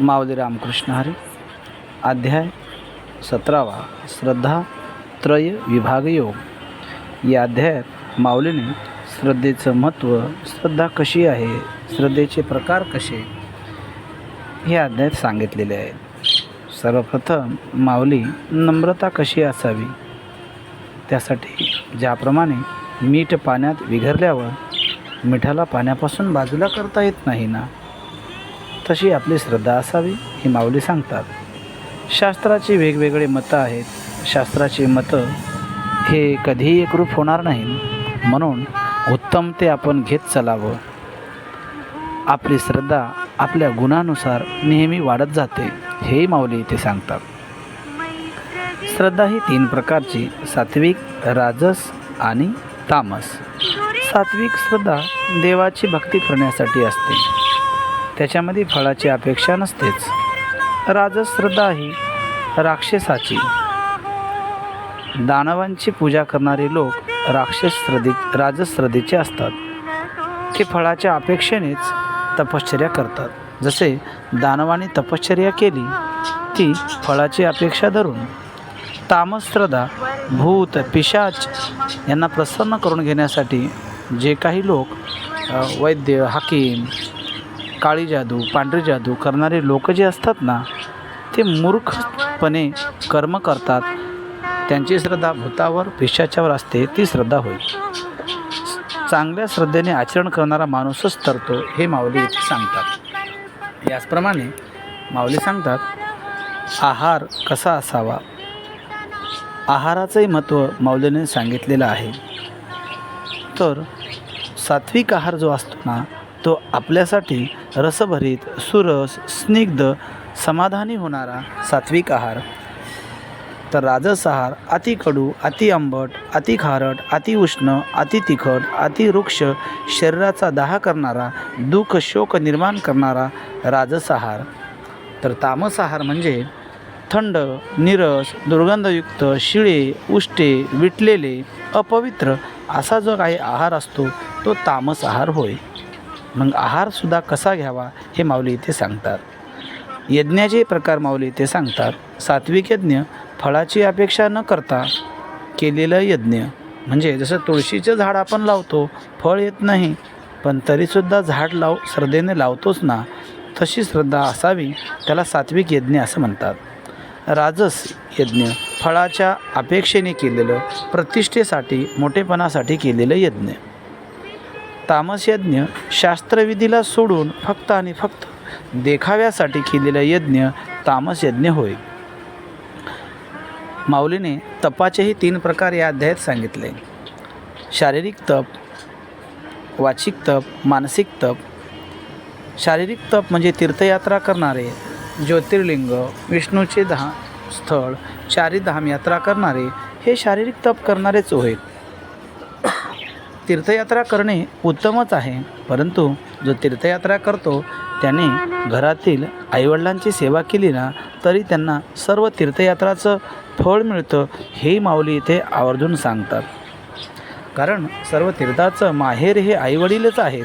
माऊली रामकृष्ण हरी. अध्याय सतरावा. श्रद्धा त्रय विभाग योग. या अध्यायात माऊलीने श्रद्धेचं महत्त्व श्रद्धा कशी आहे श्रद्धेचे प्रकार कसे हे अध्यायात सांगितलेले आहे. सर्वप्रथम माऊली नम्रता कशी असावी? त्यासाठी ज्याप्रमाणे मीठ पाण्यात विघरल्यावर मिठाला पाण्यापासून बाजूला करता येत नाही ना? तशी आपली श्रद्धा असावी ही माऊली सांगतात. शास्त्राची वेगवेगळे मतं आहेत. शास्त्राची मतं हे कधीही एकरूप होणार नाही. म्हणून उत्तम ते आपण घेत चालावं. आपली श्रद्धा आपल्या गुणानुसार नेहमी वाढत जाते हेही माऊली इथे सांगतात. श्रद्धा ही तीन प्रकारची सात्विक राजस आणि तामस. सात्विक श्रद्धा देवाची भक्ती करण्यासाठी असते. त्याच्यामध्ये फळाची अपेक्षा नसतेच. राजश्रद्धा ही राक्षसाची. दानवांची पूजा करणारे लोक राक्षस श्रद्धे राजश्रद्धेचे असतात. ते फळाच्या अपेक्षेनेच तपश्चर्या करतात. जसे दानवाने तपश्चर्या केली ती फळाची अपेक्षा धरून तामस श्रद्धा भूत पिशाच यांना प्रसन्न करून घेण्यासाठी जे काही लोक वैद्य हाकीम काळी जादू पांढरी जादू करणारे लोक जे असतात ना ते मूर्खपणे कर्म करतात. त्यांची श्रद्धा भूतावर पिशाच्यावर असते ती श्रद्धा होईल चांगल्या श्रद्धेने आचरण करणारा माणूसच तरतो हे माऊली इथे सांगतात. याचप्रमाणे माऊली सांगतात आहार कसा असावा? आहाराचंही महत्त्व माऊलीने सांगितलेलं आहे. तर सात्विक आहार जो असतो ना तो आपल्यासाठी रसभरीत सुरस स्निग्ध समाधानी होणारा सात्विक आहार. तर राजस आहार अति कडू अति आंबट अति खारट अति उष्ण अति तिखट अति वृक्ष शरीराचा दाह करणारा दुःख शोक निर्माण करणारा राजस आहार तर तामस आहार म्हणजे थंड निरस दुर्गंधयुक्त शिळे उष्टे विटलेले अपवित्र असा जो काही आहार असतो तो तामस आहार होय. मग आहारसुद्धा कसा घ्यावा हे माऊली इथे सांगतात. यज्ञाचे प्रकार माऊली इथे सांगतात. सात्विक यज्ञ फळाची अपेक्षा न करता केलेलं यज्ञ. म्हणजे जसं तुळशीचं झाड आपण लावतो फळ येत नाही पण तरीसुद्धा झाड लाव श्रद्धेने लावतोच ना तशी श्रद्धा असावी त्याला सात्विक यज्ञ असं म्हणतात. राजस यज्ञ फळाच्या अपेक्षेने केलेलं प्रतिष्ठेसाठी मोठेपणासाठी केलेलं यज्ञ. तामस यज्ञ शास्त्रविधीला सोडून फक्त आणि फक्त देखाव्यासाठी केलेलं यज्ञ तामस यज्ञ होय. माऊलीने तपाचेही तीन प्रकार या अध्यायात सांगितले. शारीरिक तप वाचिक तप मानसिक तप. शारीरिक तप म्हणजे तीर्थयात्रा करणारे ज्योतिर्लिंग विष्णूचे धा स्थळ चारिधाम यात्रा करणारे हे शारीरिक तप करणारेच होय. तीर्थयात्रा करणे उत्तमच आहे. परंतु जो तीर्थयात्रा करतो त्याने घरातील आईवडिलांची सेवा केली ना तरी त्यांना सर्व तीर्थयात्राचं फळ मिळतं हे माऊली इथे आवर्जून सांगतात. कारण सर्व तीर्थाचं माहेर हे आईवडीलच आहेत.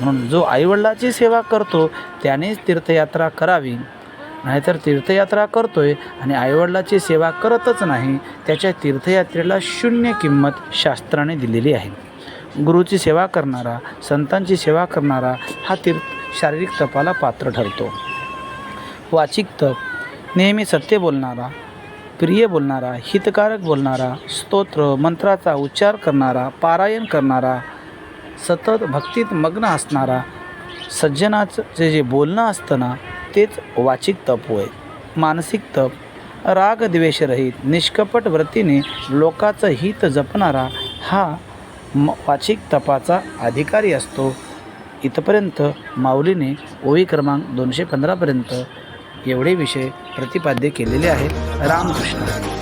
म्हणून जो आईवडिलाची सेवा करतो त्यानेच तीर्थयात्रा करावी. नाहीतर तीर्थयात्रा करतोय आणि आईवडिलाची सेवा करतच नाही त्याच्या तीर्थयात्रेला शून्य किंमत शास्त्राने दिलेली आहे. गुरुची सेवा करणारा संतांची सेवा करणारा हा तीर्थ शारीरिक तपाला पात्र ठरतो. वाचिक तप नेहमी सत्य बोलणारा प्रिय बोलणारा हितकारक बोलणारा स्तोत्र मंत्राचा उच्चार करणारा पारायण करणारा सतत भक्तीत मग्न असणारा सज्जनाचं जे जे बोलणं असतं ना तेच वाचिक तप होय. मानसिक तप राग द्वेषरहित निष्कपट वृत्तीने लोकाचं हित जपणारा हा म वाचिक तपाचा अधिकारी असतो. इथपर्यंत माऊलीने ओळी क्रमांक दोनशे पंधरापर्यंत एवढे विषय प्रतिपाद्य केलेले आहेत. रामकृष्ण.